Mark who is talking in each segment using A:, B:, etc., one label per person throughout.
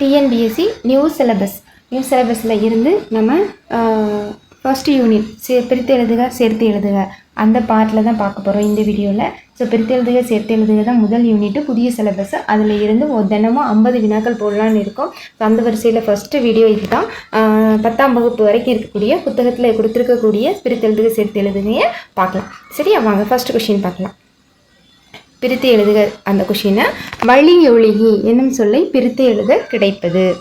A: TNPSC new syllabus new சிலபஸில் இருந்து நம்ம ஃபர்ஸ்ட் யூனிட் சே பிரித்து எழுதுக சேர்த்து எழுதுக. அந்த பார்ட்டில் தான் பார்க்க போகிறோம் இந்த வீடியோவில் ஸோ பிரித்து எழுதுக சேர்த்து எழுதுக தான் முதல் யூனிட்டு புதிய சிலபஸ் அதில் இருந்து ஒரு தினமும் ஐம்பது வினாக்கள் போடலான்னு இருக்கோம். ஸோ அந்த வரிசையில் ஃபஸ்ட்டு வீடியோ இது தான் பத்தாம் வகுப்பு வரைக்கும் இருக்கக்கூடிய புத்தகத்தில் கொடுத்துருக்கக்கூடிய பிரித்து எழுதுக சேர்த்து எழுதுகையை பார்க்கலாம். சரியா? வாங்க ஃபர்ஸ்ட் கொஷின் பார்க்கலாம். பிரித்து எழுதுக அந்த கொஷினை வழியொழுகி என்னும் சொல்லை பிரித்து எழுத கிடைப்பது.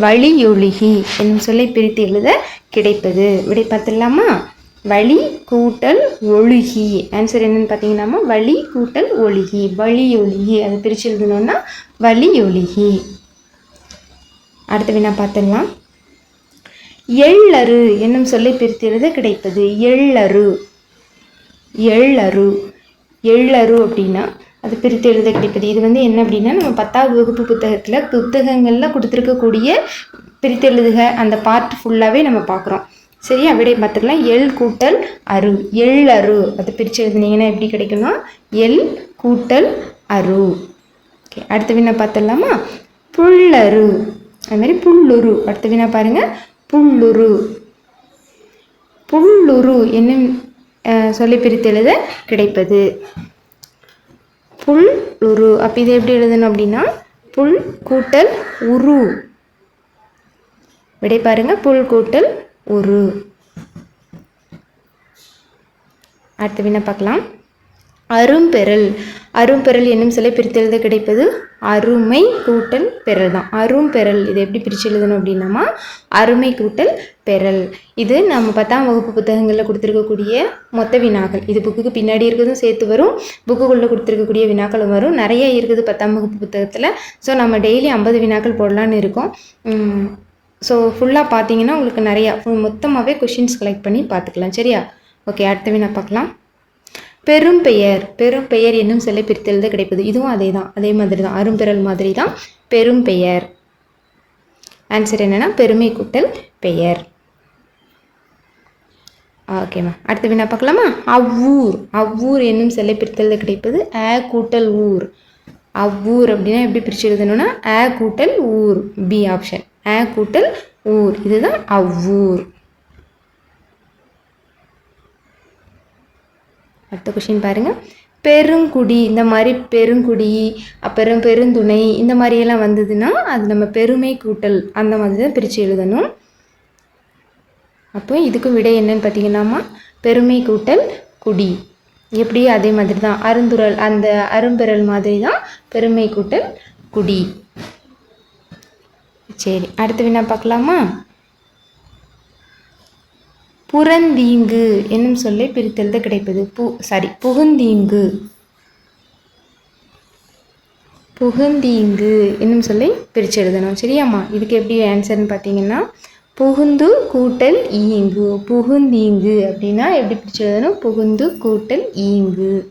A: வழியொழுகி என்னும் சொல்லை பிரித்து எழுத கிடைப்பது. விடை பார்த்துடலாமா? வழி கூட்டல் ஒழுகி. ஆன்சர் என்னன்னு பார்த்தீங்கன்னா வழி கூட்டல் ஒழுகி. வழியொழுகி. அதை பிரித்து எழுதணும்னா வழியொழுகி. அடுத்த வினா பார்த்துடலாம். எள்ளரு என்னும் சொல்லை பிரித்து எழுத கிடைப்பது. எள்ளரு எள்ளரு எள்ளரு அப்படின்னா அது பிரித்து எழுத கிடைப்பது. இது வந்து என்ன அப்படின்னா நம்ம பத்தாவது வகுப்பு புத்தகத்தில் புத்தகங்களில் கொடுத்துருக்கக்கூடிய பிரித்து எழுதுக அந்த பார்ட் ஃபுல்லாகவே நம்ம பார்க்குறோம். சரியா? விடை பார்த்துக்கலாம். எள் கூட்டல் அரு. எள்ளரு அது பிரித்து எழுதுனீங்கன்னா எப்படி கிடைக்கும்னா எள் கூட்டல் அரு. ஓகே. அடுத்த வினா பார்த்துடலாமா? புல்லரு அதுமாரி புல்லுரு அடுத்த வினா பாருங்கள் புல்லுரு புல்லுரு என்ன சொல்லி பிரித்து எழுத கிடைப்பது. புல் உரு. அப்போ இதை எப்படி எழுதணும் அப்படின்னா புல் கூட்டல் உரு. விடை பாருங்க புல் கூட்டல் உரு. அடுத்த வினா பார்க்கலாம். அரும்பெறல். அரும்பெறல் என்னும் சிலை பிரித்து எழுத கிடைப்பது அருமை கூட்டல் பெறல் தான். அரும்பெறல் இதை எப்படி பிரித்து எழுதணும் அப்படின்னமா அருமை கூட்டல் பெறல். இது நம்ம பத்தாம் வகுப்பு புத்தகங்களில் கொடுத்துருக்கக்கூடிய மொத்த வினாக்கள். இது புக்குக்கு பின்னாடி இருக்கிறதும் சேர்த்து வரும் புக்குக்குள்ளே கொடுத்துருக்கக்கூடிய வினாக்களும் வரும். நிறைய இருக்குது பத்தாம் வகுப்பு புத்தகத்தில். ஸோ நம்ம டெய்லி ஐம்பது வினாக்கள் போடலான்னு இருக்கோம். ஸோ ஃபுல்லாக பார்த்தீங்கன்னா உங்களுக்கு நிறையா மொத்தமாகவே கொஷின்ஸ் கலெக்ட் பண்ணி பார்த்துக்கலாம். சரியா? ஓகே அடுத்த வினா பார்க்கலாம். பெரும் பெயர் பெரும் பெயர் என்னும் சொல்லை பிரித்தெழுத கிடைப்பது இதுவும் அதே தான் அதே மாதிரி தான் அரும்பெறல் மாதிரி தான் பெரும் பெயர். ஆன்சர் என்னென்னா பெருமை கூட்டல் பெயர். ஓகேம்மா அடுத்த வினா பார்க்கலாமா? அவ்வூர் அவ்வூர் என்னும் சொல்லை பிரித்தெழுத கிடைப்பது ஏ கூட்டல் ஊர். அவ்வூர் அப்படின்னா எப்படி பிரித்து எழுதணும்னா ஏ கூட்டல் ஊர் பி ஆப்ஷன் ஏ கூட்டல் ஊர். இதுதான் அவ்வூர். அடுத்த கொஷின் பாருங்க. பெருங்குடி இந்த மாதிரி பெருங்குடி அப்புறம் பெருந்துணை இந்த மாதிரியெல்லாம் வந்ததுன்னா அது நம்ம பெருமை கூட்டல் அந்த மாதிரி தான் பிரித்து எழுதணும். அப்போ இதுக்கும் விடை என்னன்னு பார்த்தீங்கன்னாமா பெருமை கூட்டல் குடி. எப்படி அதே மாதிரி தான். அருந்துரல் அந்த அரும்பெறல் மாதிரி தான் பெருமை கூட்டல் குடி. சரி அடுத்து வினா பார்க்கலாமா? புறந்தீங்கு என்னும் சொல்லை பிரித்தெழுத கிடைப்பது. பு சாரி புகுந்தீங்கு. புகுந்தீங்கு என்னும் சொல்லை பிரித்து எழுதணும் சரியாம்மா? இதுக்கு எப்படி ஆன்சர்னு பார்த்தீங்கன்னா புகுந்து கூட்டல் ஈங்கு. புகுந்தீங்கு அப்படின்னா எப்படி பிரித்து எழுதணும் புகுந்து கூட்டல் ஈங்கு.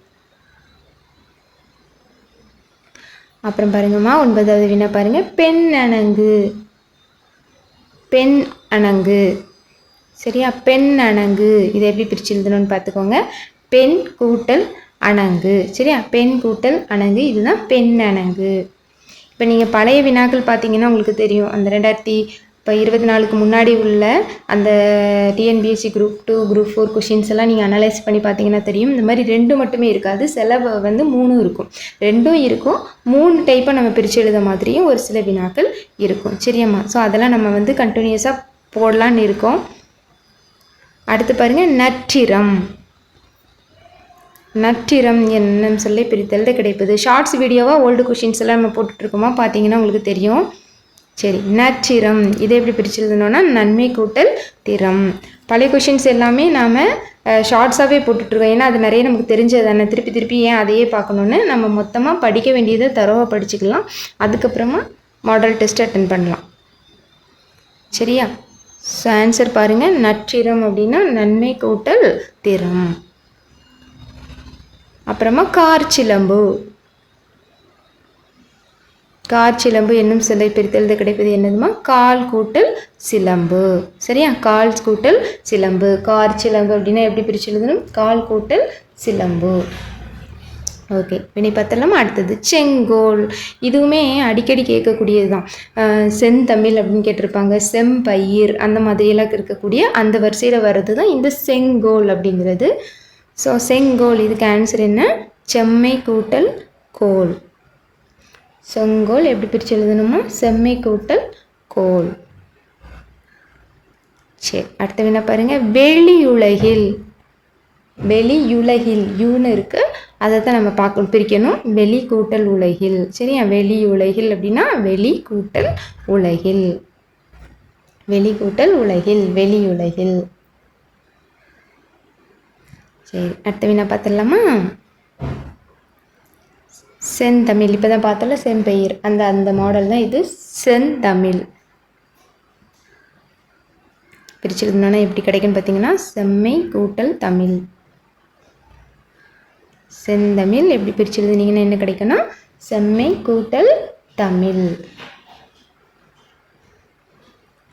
A: அப்புறம் பாருங்கம்மா ஒன்பதாவது வினா பாருங்கள் பெண் அணங்கு. பெண் அணங்கு. சரியா? பெண் அணங்கு. இதை எப்படி பிரித்து எழுதணும்னு பார்த்துக்கோங்க. பெண் கூட்டல் அணங்கு. சரியா? பெண் கூட்டல் அணங்கு. இதுதான் பெண் அணங்கு. இப்போ நீங்கள் பழைய வினாக்கள் பார்த்தீங்கன்னா உங்களுக்கு தெரியும். அந்த ரெண்டாயிரத்தி இப்போ இருபத்தி நாலுக்கு முன்னாடி உள்ள அந்த TNPSC group two group four questions எல்லாம் நீங்கள் அனலைஸ் பண்ணி பார்த்தீங்கன்னா தெரியும். இந்த மாதிரி ரெண்டு மட்டுமே இருக்காது. சில வந்து மூணும் இருக்கும். ரெண்டும் இருக்கும். மூணு டைப்பை நம்ம பிரித்து எழுத மாதிரியும் ஒரு சில வினாக்கள் இருக்கும். சரியாம்மா? ஸோ அதெல்லாம் நம்ம வந்து கண்டினியூஸாக போடலான்னு இருக்கோம். அடுத்து பாருங்கள் நற்றிரம் நற்றிரம் என்னன்னு சொல்லி பிரித்தெழுத கிடைப்பது. ஷார்ட்ஸ் வீடியோவாக ஓல்டு கொஷின்ஸ் எல்லாம் நம்ம போட்டுட்ருக்கோமா பார்த்தீங்கன்னா உங்களுக்கு தெரியும். சரி நற்றிரம் இதை எப்படி பிரித்து நன்மை கூட்டல் திறம். பழைய கொஷின்ஸ் எல்லாமே நாம் ஷார்ட்ஸாகவே போட்டுட்ருக்கோம் ஏன்னா அது நிறைய நமக்கு தெரிஞ்சது தானே? திருப்பி திருப்பி ஏன் அதையே பார்க்கணுன்னு நம்ம மொத்தமாக படிக்க வேண்டியதை தரவாக படிச்சுக்கலாம். அதுக்கப்புறமா மாடல் டெஸ்ட் அட்டன் பண்ணலாம். சரியா? ஸோ ஆன்சர் பாருங்கள் நற்றிரம் அப்படின்னா நன்மை கூட்டல் திறம். அப்புறமா கார்ச்சிலம்பு. கார்ச்சிலம்பு என்னும் சிலை பிரித்தெழுத கிடைப்பது என்னதுமா? கால் கூட்டல் சிலம்பு. சரியா? கால் கூட்டல் சிலம்பு. கார் சிலம்பு அப்படின்னா எப்படி பிரித்து எழுதணும்? கால் கூட்டல் சிலம்பு. ஓகே வினை பார்த்தலாமா அடுத்தது. செங்கோல் இதுவுமே அடிக்கடி கேட்கக்கூடியது தான் செந்தமிழ் அப்படின்னு கேட்டிருப்பாங்க செம்பயிர் அந்த மாதிரியெல்லாம் இருக்கக்கூடிய அந்த வரிசையில் வர்றது தான் இந்த செங்கோல் அப்படிங்கிறது. ஸோ செங்கோல் இதுக்கு ஆன்சர் என்ன? செம்மை கூட்டல் கோல். செங்கோல் எப்படி பிரித்து எழுதணுமா? செம்மை கூட்டல் கோல். சரி அடுத்த வினா பாருங்கள் வெளியுலகில். வெளியுலகில் யூன்னு இருக்குது அதை தான் நம்ம பார்க்கணும் பிரிக்கணும். வெளி கூட்டல் உலகில். சரியா? வெளி உலகில் அப்படின்னா வெளி கூட்டல் உலகில். வெளி கூட்டல் உலகில். வெளி உலகில். சரி அடுத்த வினா பார்த்துடலாமா செந்தமிழ். இப்போ தான் பார்த்தல செம்பெயர். அந்த அந்த மாடல் தான் இது. செந்தமிழ். பிரிச்சுக்கணும்னா எப்படி கிடைக்குன்னு பார்த்தீங்கன்னா செம்மை கூட்டல் தமிழ். செந்தமிழ் எப்படி பிரித்து எழுதுனீங்கன்னா என்ன கிடைக்குன்னா செம்மை கூட்டல் தமிழ்.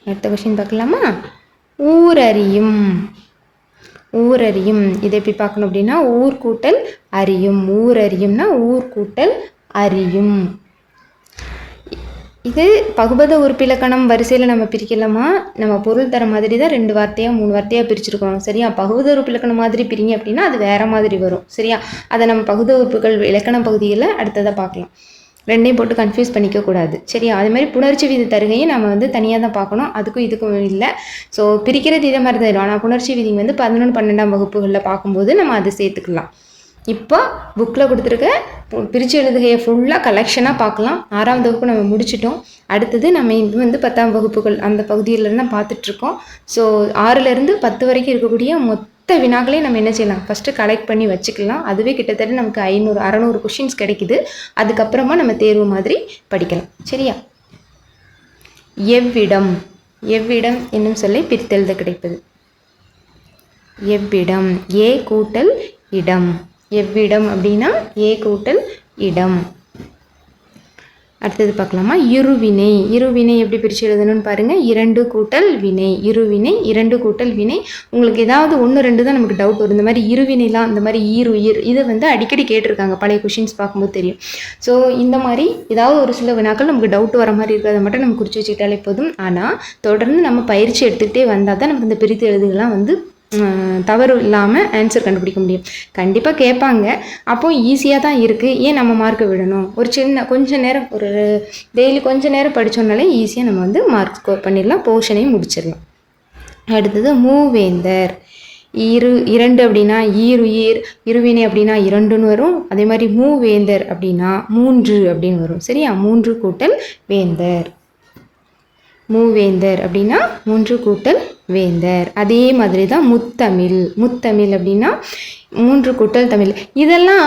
A: அடுத்த கொஷின் பார்க்கலாமா? ஊரறியும். ஊரறியும். இதை எப்படி பார்க்கணும் அப்படின்னா ஊர் கூட்டல் அறியும். ஊர் அறியும்னா ஊர் கூட்டல் அறியும். இது பகுபத உறுப்பிலக்கணம் வரிசையில் நம்ம பிரிக்கலாமா? நம்ம பொருள் தர மாதிரி தான் ரெண்டு வார்த்தையாக மூணு வார்த்தையாக பிரிச்சிருக்கோம் சரியா? பகுபத உறுப்பிலக்கணம் மாதிரி பிரிங்க அப்படின்னா அது வேறு மாதிரி வரும் சரியா? அதை நம்ம பகுத உறுப்புகள் இலக்கண பகுதியில் அடுத்ததாக பார்க்கலாம். ரெண்டையும் போட்டு கன்ஃபியூஸ் பண்ணிக்கக்கூடாது சரியா? அது மாதிரி புணர்ச்சி விதி தருகையும் நம்ம வந்து தனியாக தான் பார்க்கணும் அதுக்கும் இதுக்கும் இல்லை. ஸோ பிரிக்கிறது இதே மாதிரி தான் ஆனால் புணர்ச்சி விதி வந்து பதினொன்று பன்னெண்டாம் வகுப்புகளில் பார்க்கும்போது நம்ம அதை சேர்த்துக்கலாம். இப்போ புக்கில் கொடுத்துருக்க பிரித்து எழுதுகையை ஃபுல்லாக கலெக்ஷனாக பார்க்கலாம். ஆறாம் வகுப்பு நம்ம முடிச்சிட்டோம். அடுத்தது நம்ம இது வந்து பத்தாம் வகுப்புகள் அந்த பகுதியில தான் பார்த்துட்ருக்கோம் ஸோ ஆறுலேருந்து பத்து வரைக்கும் இருக்கக்கூடிய மொத்த வினாக்களையும் நம்ம என்ன செய்யலாம்? ஃபஸ்ட்டு கலெக்ட் பண்ணி வச்சுக்கலாம். அதுவே கிட்டத்தட்ட நமக்கு ஐநூறு அறநூறு கொஷின்ஸ் கிடைக்குது. அதுக்கப்புறமா நம்ம தேர்வு மாதிரி படிக்கலாம். சரியா? எவ்விடம் எவ்விடம் என்னும் சொல்லி பிரித்தெழுத கிடைப்பது. எவ்விடம் ஏ கூட்டல் இடம். எவ்விடம் அப்படின்னா ஏ கூட்டல் இடம். அடுத்தது பார்க்கலாமா? இருவினை. இருவினை எப்படி பிரித்து எழுதணும்னு பாருங்கள் இரண்டு கூட்டல் வினை. இருவினை இரண்டு கூட்டல் வினை. உங்களுக்கு ஏதாவது ஒன்று ரெண்டு தான் நமக்கு டவுட் வரும். இந்த மாதிரி இருவினைலாம் இந்த மாதிரி ஈருயிர் இதை வந்து அடிக்கடி கேட்டிருக்காங்க. பழைய கொஷின்ஸ் பார்க்கும்போது தெரியும். ஸோ இந்த மாதிரி ஏதாவது ஒரு சில வினாக்கள் நமக்கு டவுட் வர மாதிரி இருக்கிறத மட்டும் நம்ம குறித்து வச்சுக்கிட்டாலே போதும். ஆனால் தொடர்ந்து நம்ம பயிற்சி எடுத்துக்கிட்டே வந்தால் தான் நமக்கு இந்த பிரித்து எழுதுகள்லாம் வந்து தவறு இல்லாமல் ஆன்சர் கண்டுபிடிக்க முடியும். கண்டிப்பாக கேட்பாங்க. அப்போ ஈஸியாக தான் இருக்குது ஏன் நம்ம மார்க்கை விடணும்? ஒரு சின்ன கொஞ்ச நேரம் ஒரு டெய்லி கொஞ்சம் நேரம் படித்தோம்னாலே ஈஸியாக நம்ம வந்து மார்க் ஸ்கோர் பண்ணிடலாம். போர்ஷனையும் முடிச்சிடலாம். அடுத்தது மூவேந்தர். இரு இரண்டு அப்படின்னா ஈருயிர் இருவினை அப்படின்னா இரண்டுன்னு வரும். அதே மாதிரி மூவேந்தர் அப்படின்னா மூன்று அப்படின்னு வரும். சரியா? மூன்று கூட்டல் வேந்தர். மூவேந்தர் அப்படின்னா மூன்று கூட்டல் வேந்தர். அதே மாதிரி தான் முத்தமிழ். முத்தமிழ் அப்படின்னா மூன்று கூட்டல் தமிழ். இதெல்லாம்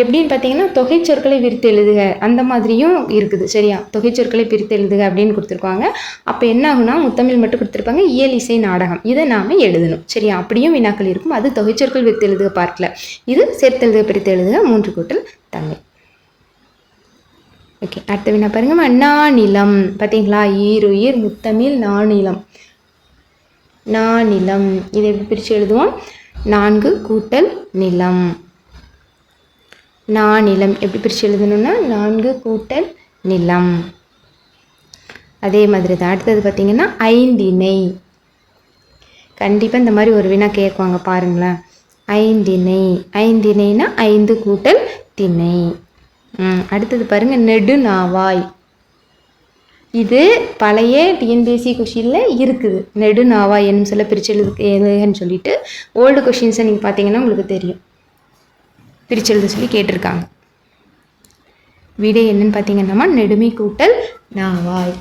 A: எப்படின்னு பார்த்தீங்கன்னா தொகை சொற்களை விரித்து எழுதுக. அந்த மாதிரியும் இருக்குது சரியா? தொகை சொற்களை பிரித்து எழுதுக அப்படின்னு கொடுத்துருப்பாங்க அப்போ என்ன ஆகுனா முத்தமிழ் மட்டும் கொடுத்துருப்பாங்க. இயல் இசை நாடகம். இதை நாம் எழுதணும் சரியா? அப்படியும் வினாக்கள் இருக்கும். அது தொகை சொற்கள் விரித்து எழுதுக பார்க்கல இது சேர்த்தெழுதுக பிரித்து எழுதுக மூன்று கூட்டல் தமிழ். ஓகே அடுத்த வினா பாருங்க. நானிலம் பார்த்தீங்களா ஈருயிர் முத்தமிழ் நானிலம். நானிலம். இதை எப்படி பிரித்து எழுதுவோம்? நான்கு கூட்டல் நிலம். நானிலம். எப்படி பிரித்து எழுதணும்னா நான்கு கூட்டல் நிலம். அதே மாதிரி தான் அடுத்தது பார்த்திங்கன்னா ஐந்திணை கண்டிப்பாக இந்த மாதிரி ஒரு வினா கேட்குவாங்க பாருங்களேன். ஐந்திணை ஐந்திணைனா ஐந்து கூட்டல் திணை. அடுத்தது பாருங்கள் நெடுநாவாய் இது பழைய டிஎன்பிஎஸ்சி கொஷினில் இருக்குது. நெடுநாவாய் என்னும் சொல்ல பிரிச்சு எழுதுகன்னு சொல்லிட்டு ஓல்டு கொஷின்ஸை நீங்கள் பார்த்தீங்கன்னா உங்களுக்கு தெரியும். பிரிச்சு எழுத சொல்லி கேட்டிருக்காங்க. விடை என்னன்னு பார்த்தீங்கன்னா நெடுமை கூட்டல் நாவாய்.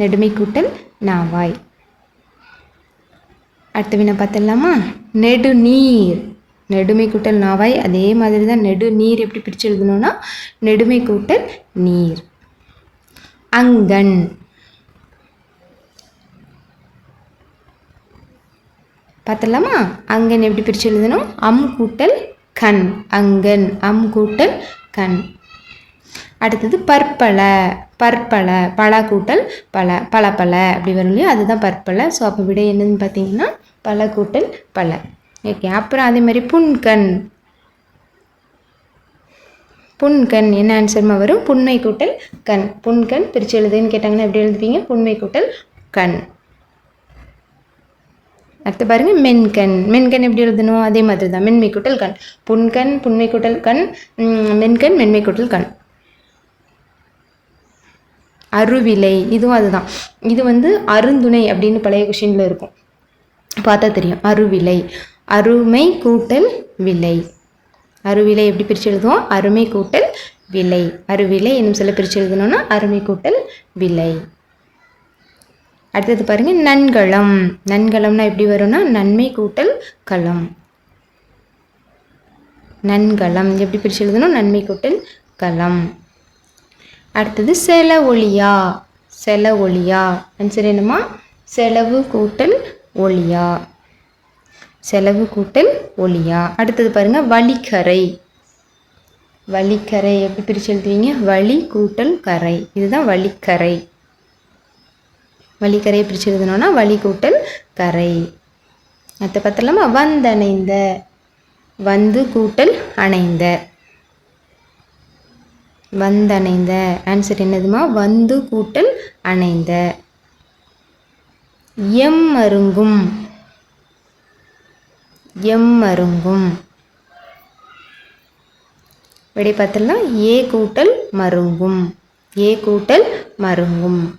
A: நெடுமை கூட்டல் நாவாய். அடுத்த வினா பார்த்தலாமா நெடுநீர் நெடுமை கூட்டல் நாவாய். அதே மாதிரி தான் நெடு நீர் எப்படி பிரித்து எழுதணும்னா நெடுமை கூட்டல் நீர். அங்கன். பார்த்தலாமா அங்கன் எப்படி பிரித்து எழுதணும்? அம் கூட்டல் கண். அங்கன் அம் கூட்டல் கண். அடுத்தது பற்பல. பற்பல பல கூட்டல் பல பல பல அப்படி வரும் இல்லையா? அதுதான் பற்பல. ஸோ அப்போ விடை என்னன்னு பார்த்தீங்கன்னா பல கூட்டல் பல. ஓகே அப்புறம் அதே மாதிரி புன்கண். புன்கண் என்ன ஆன்சர்மா வரும்? புண்மை கூட்டல் கண். புன்கண் பிரித்து எழுதுன்னு கேட்டாங்கன்னா எப்படி எழுதுவீங்க? புன்மை கூட்டல் கண். அடுத்து பாருங்கள் மென்கண். மென்கண் எப்படி எழுதணும்? அதே மாதிரி தான் மென்மை கூட்டல் கண். புன்கண் புண்மை கூட்டல் கண். மென்கண் மென்மை கூட்டல் கண். அருவிலை. இதுவும் அதுதான். இது வந்து அருந்துணை அப்படின்னு பழைய கொஷினில் இருக்கும். பார்த்தா தெரியும். அருவிலை. அருமை கூட்டல் விலை. அருவிலை எப்படி பிரித்து எழுதுவோம்? அருமை கூட்டல் விலை. அருவிலை என்னும் சொல்ல பிரித்து எழுதணும்னா அருமை கூட்டல் விலை. அடுத்தது பாருங்க நன்களம் நன்களம்னா எப்படி வரும்னா நன்மை கூட்டல் களம். நன்களம் எப்படி பிரித்து எழுதணும்? நன்மை கூட்டல் களம். அடுத்தது செல ஒளியா செல ஒளியா ஆன்சர் என்னம்மா? செலவு கூட்டல் ஒளியா செலவு கூட்டல் ஒளியா. அடுத்தது பாருங்க வழிக்கரை. வழிக்கரை எப்படி பிரித்து எழுதுவீங்க? வழி கூட்டல் கரை. இதுதான் வழிக்கரை. வழிக்கரையை பிரித்து எழுதணும்னா வழி கூட்டல் கரை. அடுத்த பார்த்தலாமா வந்தணைந்த. வந்து கூட்டல் அணைந்த. வந்தணைந்த. ஆன்சர் என்னதுமா? வந்து கூட்டல் அணைந்த. எம் அருங்கும். எம் மருங்கும். விடை பார்த்தலாம் ஏ கூட்டல் மருங்கும். ஏ கூட்டல் மருங்கும்.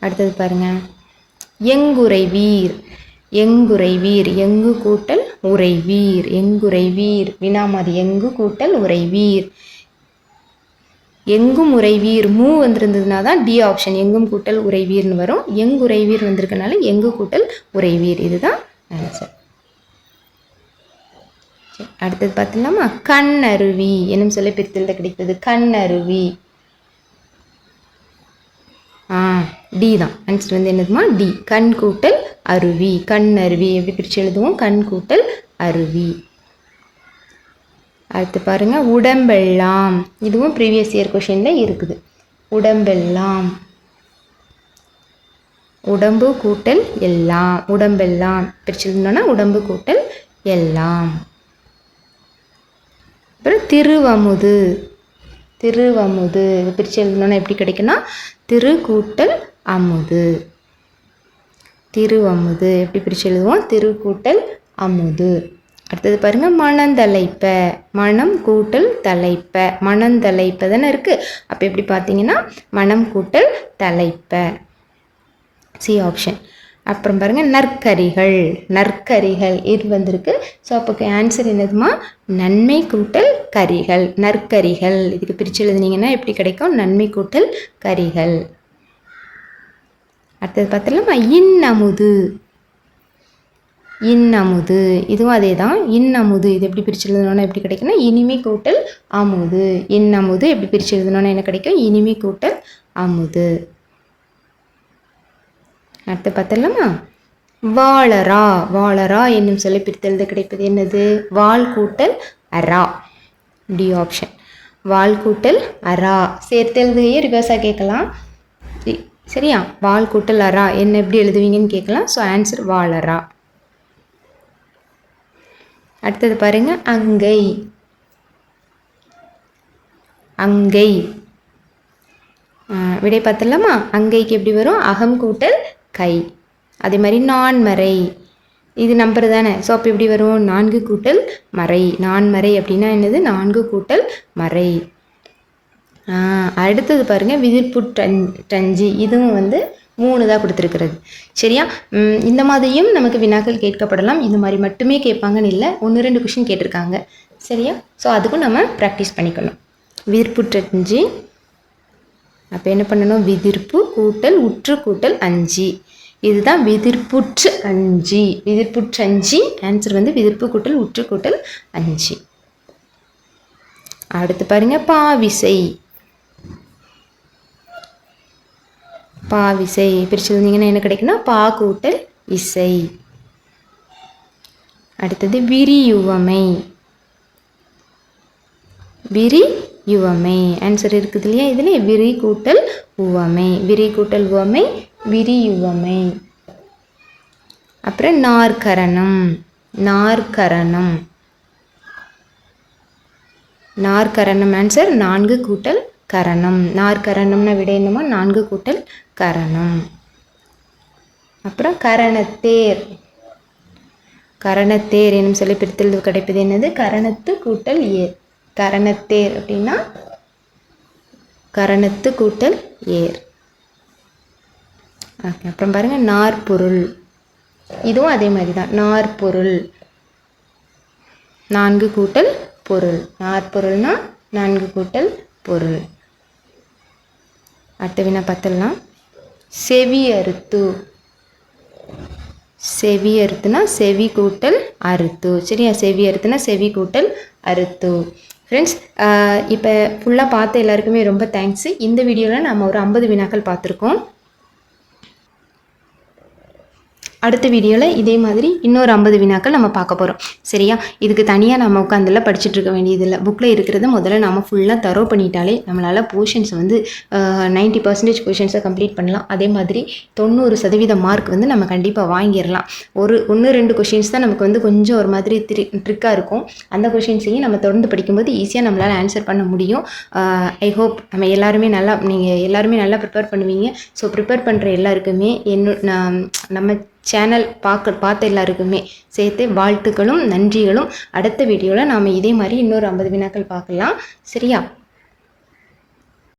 A: அடுத்தது பாருங்க. எங்குரை வீர் எங்கு கூட்டல் உரை வீர் எங்குரை வீர் வினாமாதி எங்கு கூட்டல் உறைவீர். எங்கும் உறைவீர். மூ வந்திருந்ததுனா தான் டி ஆப்ஷன். எங்கும் கூட்டல் உறைவீர்னு வரும். எங்குறைவீர் வந்திருக்கனால எங்கு கூட்டல் உறைவீர். இதுதான் ஆன்சர். சரி, அடுத்தது பார்த்துலாமா கண் அருவி என்னும் சொல்ல பிரித்தெழுத கிடைத்தது கண் அருவி ஆ டி தான். ஆன்சர் வந்து என்னதுமா? டி. கண் கூட்டல் அருவி. கண் அருவி எப்படி பிரித்து எழுதுவோம்? கண் கூட்டல் அருவி. அடுத்து பாருங்க உடம்பெல்லாம். இதுவும் ப்ரீவியஸ் இயர் கொஷினில் இருக்குது. உடம்பெல்லாம். உடம்பு கூட்டல் எல்லாம். உடம்பெல்லாம். பிரித்து எழுதணும்னா உடம்பு கூட்டல் எல்லாம். அப்புறம் திருவமுது. திருவமுது. இது பிரித்து எழுதணும்னா எப்படி கிடைக்குன்னா திரு கூட்டல் அமுது. திருவமுது. எப்படி பிரித்து எழுதுவோம்? திரு கூட்டல் அமுது. அடுத்தது பாருங்கள் மணந்தலைப்ப. மனம் கூட்டல் தலைப்ப. மணந்தலைப்ப தானே இருக்குது அப்போ எப்படி பார்த்தீங்கன்னா மனம் கூட்டல் தலைப்ப. சி ஆப்ஷன் அப்புறம் பாருங்கள் நற்கரிகள். நற்கரிகள் இது வந்திருக்கு? ஸோ அப்போ ஆன்சர் என்னதுமா? நன்மை கூட்டல் கரிகள். நற்கரிகள். இதுக்கு பிரித்து எழுதுனீங்கன்னா எப்படி கிடைக்கும்? நன்மை கூட்டல் கரிகள். அடுத்தது பார்த்தலாமா இன்னமுது. இன்னமுது. இதுவும் அதே தான் இன்னமுது. இது எப்படி பிரித்து எழுதணும்னா எப்படி கிடைக்கும்னா இனிமை கூட்டல் அமுது. இன்னமுது எப்படி பிரித்து எழுதணும்னா என்ன கிடைக்கும்? இனிமை கூட்டல் அமுது. அடுத்து பார்த்தலாமா? வாழரா வாழரா என்னும் சொல்லி பிரித்தெழுத கிடைப்பது என்னது? வால் கூட்டல் அரா டி ஆப்ஷன் வால் கூட்டல் அரா சேர்த்தெழுதையே ரிவர்ஸாக கேட்கலாம். சரியா? வால் கூட்டல் அரா என்ன எப்படி எழுதுவீங்கன்னு கேட்கலாம். ஸோ ஆன்சர் வாழரா அடுத்தது பாருங்க. அங்கை. அங்கை. விடை பார்த்துடலாமா? அங்கைக்கு எப்படி வரும்? அகம் கூட்டல் கை. அதே மாதிரி நான்மறை இது நம்பர் தானே. ஸோ அப்போ எப்படி வரும்? நான்கு கூட்டல் மறை. நான்மறை அப்படின்னா என்னது? நான்கு கூட்டல் மறை. அடுத்தது பாருங்கள் விதிர்ப்பு டன் டஞ்சி. இதுவும் வந்து மூணு தான் கொடுத்துருக்கிறது. சரியா? இந்த மாதிரியும் நமக்கு வினாக்கள் கேட்கப்படலாம். இந்த மாதிரி மட்டுமே கேட்பாங்கன்னு இல்லை. ஒன்று ரெண்டு கொஷின் கேட்டிருக்காங்க. சரியா? ஸோ அதுக்கும் நம்ம ப்ராக்டிஸ் பண்ணிக்கணும். விதிர்ப்புற்றஞ்சு அப்போ என்ன பண்ணணும்? விதிர்ப்பு கூட்டல் உற்று கூட்டல் அஞ்சு. இதுதான் விதிர்ப்புற்று அஞ்சு. விதிர்ப்புற்று அஞ்சு ஆன்சர் வந்து விதிர்ப்பு கூட்டல் உற்று கூட்டல் அஞ்சு. அடுத்து பாருங்க பாவிசை. பாவிசை. பிரிச்சிருந்தீங்கன்னா என்ன கிடைக்குன்னா பா கூட்டல் இசை. அடுத்தது விரியுவமை. விரி யுவமை. ஆன்சர் இருக்குது இல்லையா? இதில் விரி கூட்டல் உவமை. விரி கூட்டல் உவமை விரியுவமை அப்புறம் நாற்கரணம். நாற்கரணம். நாற்கரணம் ஆன்சர் நான்கு கூட்டல் கரணம். நாற்கரணம்னா விட என்னமா நான்கு கூட்டல் கரணம். அப்புறம் கரணத்தேர். கரணத்தேர் என்னும் சொல்லி பிரித்தல் கிடைப்பது என்னது? கரணத்து கூட்டல் ஏர். கரணத்தேர் அப்படின்னா கரணத்து கூட்டல் ஏர். ஓகே அப்புறம் பாருங்கள் நாற்பொருள். இதுவும் அதே மாதிரி தான் நாற்பொருள். நான்கு கூட்டல் பொருள். நாற்பொருள்னா நான்கு கூட்டல் பொருள். அடுத்த வினா பார்த்துடலாம் செவி அறுத்து. செவி அறுத்துனா செவி கூட்டல் அறுத்து. சரியா? செவி அறுத்துனா செவி கூட்டல் அறுத்து. ஃப்ரெண்ட்ஸ் இப்போ ஃபுல்லாக பார்த்த எல்லாருக்குமே ரொம்ப தேங்க்ஸு இந்த வீடியோவில் நம்ம ஒரு ஐம்பது வினாக்கள் பார்த்துருக்கோம். அடுத்த வீடியோவில் இதே மாதிரி இன்னொரு ஐம்பது வினாக்கள் நம்ம பார்க்க போகிறோம் சரியா? இதுக்கு தனியாக நம்ம உட்காந்துலாம் படிச்சுட்டு இருக்க வேண்டியதில்லை. புக்கில் இருக்கிறத முதல்ல நம்ம ஃபுல்லாக தரோ பண்ணிட்டாலே நம்மளால் போர்ஷன்ஸ் வந்து நைன்ட்டி பர்சன்டேஜ் கொஷின்ஸை கம்ப்ளீட் பண்ணலாம். அதே மாதிரி தொண்ணூறு சதவீத மார்க் வந்து நம்ம கண்டிப்பாக வாங்கிடலாம். ஒரு ஒன்று ரெண்டு கொஷின்ஸ் தான் நமக்கு வந்து கொஞ்சம் ஒரு மாதிரி த்ரி ட்ரிக்காக இருக்கும். அந்த கொஷின்ஸையும் நம்ம தொடர்ந்து படிக்கும்போது ஈஸியாக நம்மளால் ஆன்சர் பண்ண முடியும். ஐ ஹோப் நம்ம எல்லாருமே நல்லா நீங்கள் எல்லாருமே நல்லா ப்ரிப்பேர் பண்ணுவீங்க. ஸோ ப்ரிப்பேர் பண்ணுற எல்லாருக்குமே என்ன நான் நம்ம சேனல் பார்க்க பார்த்த எல்லாருக்குமே சேர்த்து வாழ்த்துக்களும் நன்றிகளும். அடுத்த வீடியோவில் நாம் இதே மாதிரி இன்னொரு ஐம்பது வினாக்கள் பார்க்கலாம். சரியா?